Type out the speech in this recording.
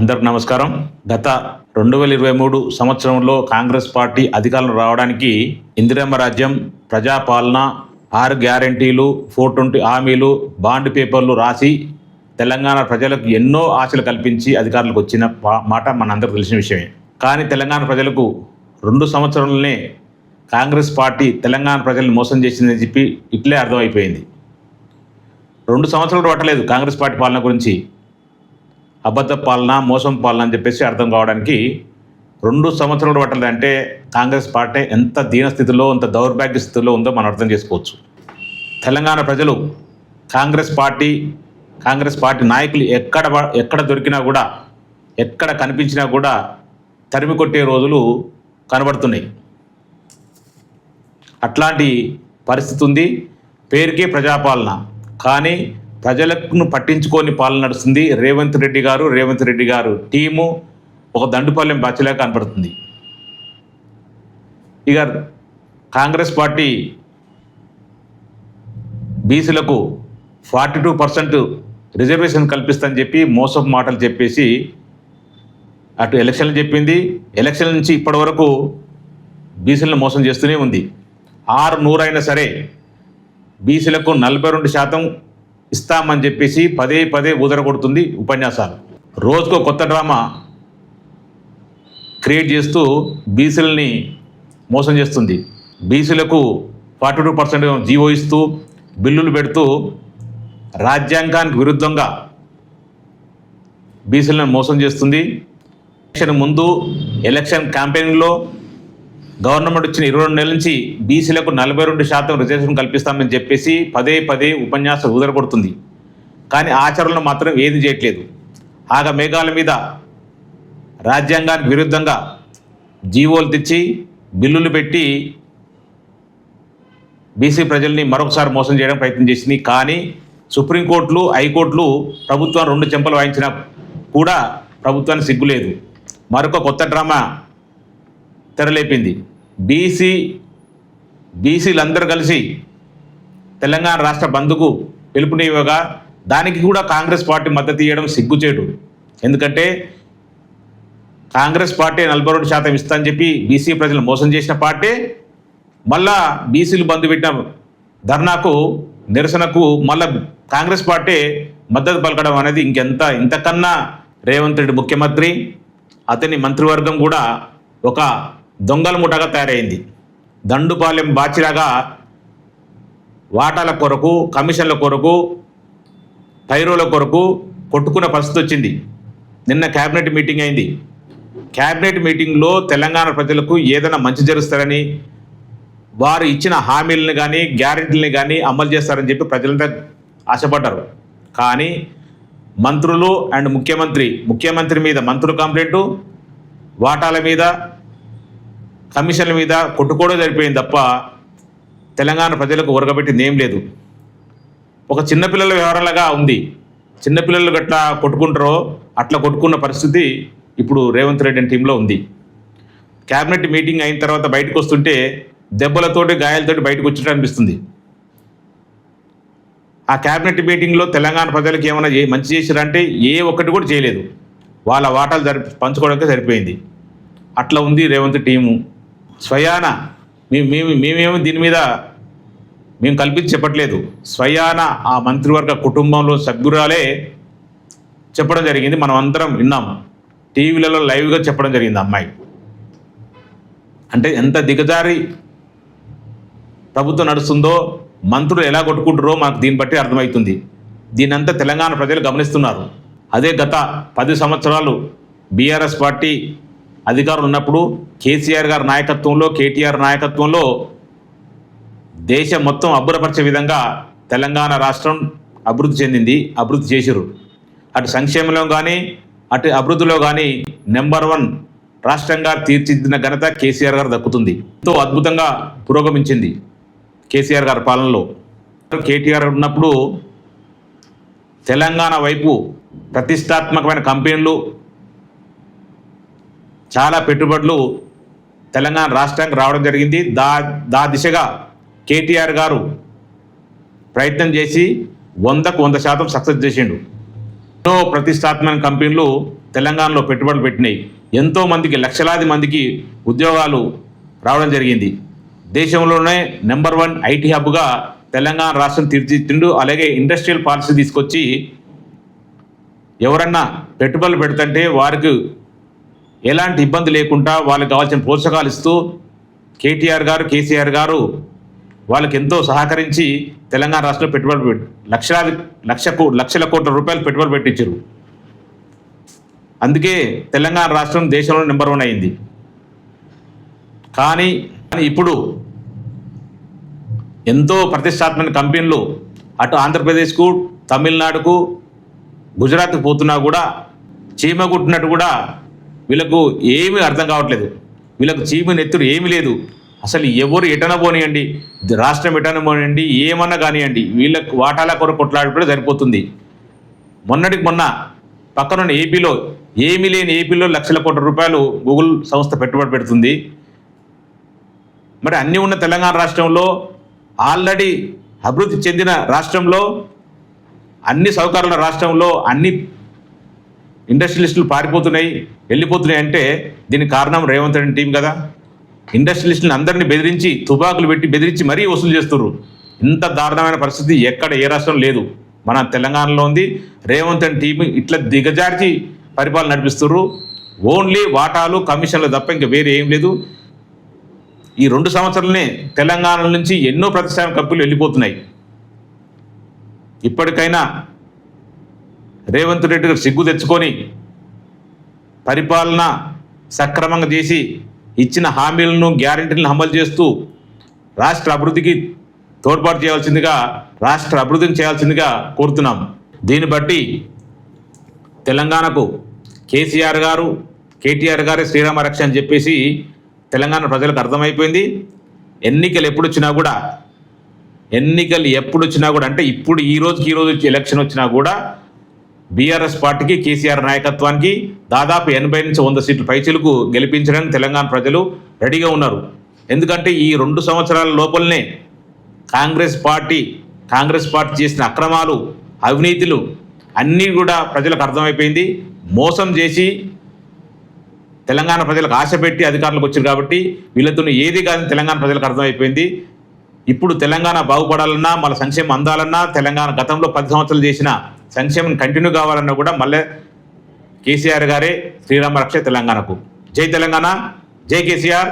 అందరికి నమస్కారం. గత రెండు వేల ఇరవై మూడు సంవత్సరంలో కాంగ్రెస్ పార్టీ అధికారంలో రావడానికి ఇందిరమ్మ రాజ్యం ప్రజాపాలన ఆరు గ్యారంటీలు ఫోర్ ట్వంటీ హామీలు బాండ్ పేపర్లు రాసి తెలంగాణ ప్రజలకు ఎన్నో ఆశలు కల్పించి అధికారులకు వచ్చిన మాట మనందరికీ తెలిసిన విషయమే. కానీ తెలంగాణ ప్రజలకు రెండు సంవత్సరంలోనే కాంగ్రెస్ పార్టీ తెలంగాణ ప్రజల్ని మోసం చేసిందని చెప్పి ఇట్లే అర్థమైపోయింది. రెండు సంవత్సరాలు పట్టలేదు కాంగ్రెస్ పార్టీ పాలన గురించి. అబద్ధ పాలన మోసం పాలన అని చెప్పేసి అర్థం కావడానికి రెండు సంవత్సరాలు పట్టలేదు అంటే కాంగ్రెస్ పార్టీ ఎంత దీనస్థితిలో ఎంత దౌర్భాగ్య స్థితిలో ఉందో మనం అర్థం చేసుకోవచ్చు. తెలంగాణ ప్రజలు కాంగ్రెస్ పార్టీ కాంగ్రెస్ పార్టీ నాయకులు ఎక్కడ ఎక్కడ దొరికినా కూడా ఎక్కడ కనిపించినా కూడా తరిమి కొట్టే రోజులు కనబడుతున్నాయి. అట్లాంటి పరిస్థితి ఉంది. పేరుకే ప్రజాపాలన. కానీ ప్రజలకు పట్టించుకొని పాలన నడుస్తుంది. రేవంత్ రెడ్డి గారు రేవంత్ రెడ్డి గారు టీము ఒక దండుపాలెం బచ్చలా కనపడుతుంది. ఇక కాంగ్రెస్ పార్టీ బీసీలకు ఫార్టీ టూ పర్సెంట్ రిజర్వేషన్ కల్పిస్తని చెప్పి మోసపు మాటలు చెప్పేసి అటు ఎలక్షన్లు చెప్పింది. ఎలక్షన్ నుంచి ఇప్పటి వరకు బీసీలను మోసం చేస్తూనే ఉంది. ఆరు నూరైనా సరే బీసీలకు నలభై రెండు శాతం ఇస్తామని చెప్పేసి పదే పదే కొడుతుంది ఉపన్యాసాలు. రోజుకో కొత్త డ్రామా క్రియేట్ చేస్తూ బీసీలని మోసం చేస్తుంది. బీసీలకు ఫార్టీ టూ పర్సెంట్ జీవో ఇస్తూ బిల్లులు పెడుతూ రాజ్యాంగానికి విరుద్ధంగా బీసీలను మోసం చేస్తుంది. ఎలక్షన్ ముందు ఎలక్షన్ క్యాంపెయిన్లో గవర్నమెంట్ వచ్చిన ఇరవై రెండు నెలల నుంచి బీసీలకు నలభై రెండు శాతం రిజర్వేషన్ కల్పిస్తామని చెప్పేసి పదే పదే ఉపన్యాసం ఉదరగొడుతుంది కానీ ఆచరణలో మాత్రం ఏది చేయట్లేదు. ఆగ మేఘాల మీద రాజ్యాంగానికి విరుద్ధంగా జీవోలు తెచ్చి బిల్లులు పెట్టి బీసీ ప్రజల్ని మరొకసారి మోసం చేయడం ప్రయత్నం చేసింది. కానీ సుప్రీంకోర్టులు హైకోర్టులు ప్రభుత్వం రెండు చెంపలు వాయించినా కూడా ప్రభుత్వానికి సిగ్గులేదు మరొక కొత్త డ్రామా తెరలేపింది. బీసీ బీసీలందరూ కలిసి తెలంగాణ రాష్ట్ర బంద్కు పిలుపునివ్వగా దానికి కూడా కాంగ్రెస్ పార్టీ మద్దతు ఇవ్వడం సిగ్గుచేటు. ఎందుకంటే కాంగ్రెస్ పార్టీ నలభై రెండు శాతం ఇస్తా అని చెప్పి బీసీ ప్రజలు మోసం చేసిన పార్టీ మళ్ళా బీసీలు బంధు పెట్టిన ధర్నాకు నిరసనకు మళ్ళా కాంగ్రెస్ పార్టీ మద్దతు పలకడం అనేది ఇంకెంత ఇంతకన్నా రేవంత్ రెడ్డి ముఖ్యమంత్రి అతని మంత్రివర్గం కూడా ఒక దొంగల ముఠాగా తయారైంది. దండుపాలెం బాచిరాగా వాటాల కొరకు కమిషన్ల కొరకు పైరోల కొరకు కొట్టుకున్న పరిస్థితి వచ్చింది. నిన్న క్యాబినెట్ మీటింగ్ అయింది. క్యాబినెట్ మీటింగ్లో తెలంగాణ ప్రజలకు ఏదైనా మంచి జరుస్తారని వారు ఇచ్చిన హామీలను కానీ గ్యారెంటీలను కానీ అమలు చేస్తారని చెప్పి ప్రజలంతా ఆశపడ్డారు. కానీ మంత్రులు అండ్ ముఖ్యమంత్రి ముఖ్యమంత్రి మీద మంత్రులు కంప్లైంటు వాటాల మీద కమిషన్ల మీద కొట్టుకోవడం సరిపోయింది తప్ప తెలంగాణ ప్రజలకు ఉరగబెట్టింది ఏం లేదు. ఒక చిన్నపిల్లల వ్యవహారంలాగా ఉంది. చిన్నపిల్లలు గట్లా కొట్టుకుంటారో అట్లా కొట్టుకున్న పరిస్థితి ఇప్పుడు రేవంత్ రెడ్డి టీంలో ఉంది. క్యాబినెట్ మీటింగ్ అయిన తర్వాత బయటకు వస్తుంటే దెబ్బలతోటి గాయాలతోటి బయటకు వచ్చినట్టు అనిపిస్తుంది. ఆ క్యాబినెట్ మీటింగ్లో తెలంగాణ ప్రజలకు ఏమైనా మంచి మంచి చేశారంటే ఏ ఒక్కటి కూడా చేయలేదు. వాళ్ళ వాటాలు జరిపి పంచుకోవడానికి సరిపోయింది. అట్లా ఉంది రేవంత్ టీము. స్వయాన మేము మేము దీని మీద మేము కల్పించి చెప్పట్లేదు. స్వయాన ఆ మంత్రివర్గ కుటుంబంలో సభ్యురాలే చెప్పడం జరిగింది. మనం అందరం విన్నాం. టీవీలలో లైవ్గా చెప్పడం జరిగింది అమ్మాయి. అంటే ఎంత దిగజారి ప్రభుత్వం నడుస్తుందో మంత్రులు ఎలా కొట్టుకుంటారో మాకు దీన్ని బట్టి అర్థమవుతుంది. దీనంతా తెలంగాణ ప్రజలు గమనిస్తున్నారు. అదే గత పది సంవత్సరాలు బీఆర్ఎస్ పార్టీ అధికారులు ఉన్నప్పుడు కేసీఆర్ గారి నాయకత్వంలో కేటీఆర్ నాయకత్వంలో దేశం మొత్తం అబ్బురపరిచే విధంగా తెలంగాణ రాష్ట్రం అభివృద్ధి చెందింది అభివృద్ధి చేసిరు అటు సంక్షేమంలో కానీ అటు అభివృద్ధిలో కానీ నెంబర్ వన్ రాష్ట్రంగా తీర్చిదిద్దిన ఘనత కేసీఆర్ గారు దక్కుతుంది. ఎంతో అద్భుతంగా పురోగమించింది కేసీఆర్ గారి పాలనలో. కేటీఆర్ ఉన్నప్పుడు తెలంగాణ వైపు ప్రతిష్టాత్మకమైన కంపెనీలు చాలా పెట్టుబడులు తెలంగాణ రాష్ట్రానికి రావడం జరిగింది. దా దా దిశగా కేటీఆర్ గారు ప్రయత్నం చేసి వందకు వంద శాతం సక్సెస్ చేసిండు. ఎన్నో ప్రతిష్టాత్మక కంపెనీలు తెలంగాణలో పెట్టుబడులు పెట్టినాయి. ఎంతో మందికి లక్షలాది మందికి ఉద్యోగాలు రావడం జరిగింది. దేశంలోనే నెంబర్ వన్ ఐటీ హబ్గా తెలంగాణ రాష్ట్రం తీర్చిదిద్దిండు. అలాగే ఇండస్ట్రియల్ పాలసీ తీసుకొచ్చి ఎవరన్నా పెట్టుబడులు పెడుతుంటే వారికి ఎలాంటి ఇబ్బంది లేకుండా వాళ్ళకి కావాల్సిన ప్రోత్సాహాలు ఇస్తూ కేటీఆర్ గారు కేసీఆర్ గారు వాళ్ళకి ఎంతో సహకరించి తెలంగాణ రాష్ట్రంలో పెట్టుబడి పెట్టి లక్షలాది లక్ష లక్షల కోట్ల రూపాయలు పెట్టుబడి పెట్టించారు. అందుకే తెలంగాణ రాష్ట్రం దేశంలో నెంబర్ వన్ అయింది. కానీ కానీ ఇప్పుడు ఎంతో ప్రతిష్టాత్మక కంపెనీలు అటు ఆంధ్రప్రదేశ్కు తమిళనాడుకు గుజరాత్కు పోతున్నా కూడా చీమగుట్టినట్టు కూడా వీళ్ళకు ఏమీ అర్థం కావట్లేదు. వీళ్ళకు చీపు నెత్తురు ఏమీ లేదు. అసలు ఎవరు ఎటన పోనీయండి? రాష్ట్రం ఎటన పోనీయండి? ఏమన్నా కానివ్వండి వీళ్ళకు వాటాల కొరకు కొట్లాడిపోతే సరిపోతుంది. మొన్నటికి మొన్న పక్కనున్న ఏపీలో ఏమీ లేని ఏపీలో లక్షల కోట్ల రూపాయలు గూగుల్ సంస్థ పెట్టుబడి పెడుతుంది. మరి అన్నీ ఉన్న తెలంగాణ రాష్ట్రంలో ఆల్రెడీ అభివృద్ధి చెందిన రాష్ట్రంలో అన్ని సౌకర్యాల రాష్ట్రంలో అన్ని ఇండస్ట్రియలిస్టులు పారిపోతున్నాయి వెళ్ళిపోతున్నాయి అంటే దీనికి కారణం రేవంత్ రెడ్డి టీం కదా. ఇండస్ట్రియలిస్టులను అందరినీ బెదిరించి తుపాకులు పెట్టి బెదిరించి మరీ వసూలు చేస్తున్నారు ఇంత దారుణమైన పరిస్థితి ఎక్కడ ఏ రాష్ట్రం లేదు. మన తెలంగాణలో ఉంది. రేవంత్ రెడ్డి టీం ఇట్లా దిగజార్చి పరిపాలన నడిపిస్తున్నారు ఓన్లీ వాటాలు కమిషన్లు తప్ప ఇంకా వేరే ఏం లేదు. ఈ రెండు సంవత్సరాలనే తెలంగాణ నుంచి ఎన్నో ప్రతిష్టాన కంపెనీలు వెళ్ళిపోతున్నాయి. ఇప్పటికైనా రేవంత్ రెడ్డి గారు సిగ్గు తెచ్చుకొని పరిపాలన సక్రమంగా చేసి ఇచ్చిన హామీలను గ్యారెంటీలను అమలు చేస్తూ రాష్ట్ర అభివృద్ధికి తోడ్పాటు చేయాల్సిందిగా రాష్ట్ర అభివృద్ధిని చేయాల్సిందిగా కోరుతున్నాం. దీన్ని బట్టి తెలంగాణకు కేసీఆర్ గారు కేటీఆర్ గారే శ్రీరామ రక్ష అని చెప్పేసి తెలంగాణ ప్రజలకు అర్థమైపోయింది. ఎన్నికలు ఎప్పుడు వచ్చినా కూడా ఎన్నికలు ఎప్పుడు వచ్చినా కూడా అంటే ఇప్పుడు ఈ రోజుకి ఈ రోజు వచ్చి ఎలక్షన్ వచ్చినా కూడా బీఆర్ఎస్ పార్టీకి కేసీఆర్ నాయకత్వానికి దాదాపు ఎనభై నుంచి వంద సీట్లు పైచీలకు గెలిపించడానికి తెలంగాణ ప్రజలు రెడీగా ఉన్నారు. ఎందుకంటే ఈ రెండు సంవత్సరాల లోపలనే కాంగ్రెస్ పార్టీ కాంగ్రెస్ పార్టీ చేసిన అక్రమాలు అవినీతులు అన్నీ కూడా ప్రజలకు అర్థమైపోయింది. మోసం చేసి తెలంగాణ ప్రజలకు ఆశ పెట్టి అధికారులకు వచ్చారు కాబట్టి వీళ్ళతో ఏది కాదని తెలంగాణ ప్రజలకు అర్థమైపోయింది. ఇప్పుడు తెలంగాణ బాగుపడాలన్నా మన సంక్షేమం అందాలన్నా తెలంగాణ గతంలో పది సంవత్సరాలు చేసిన సంక్షేమం కంటిన్యూ కావాలన్నా కూడా మళ్ళీ కేసీఆర్ గారే శ్రీరామ రక్ష తెలంగాణకు. జై తెలంగాణ జై కేసీఆర్.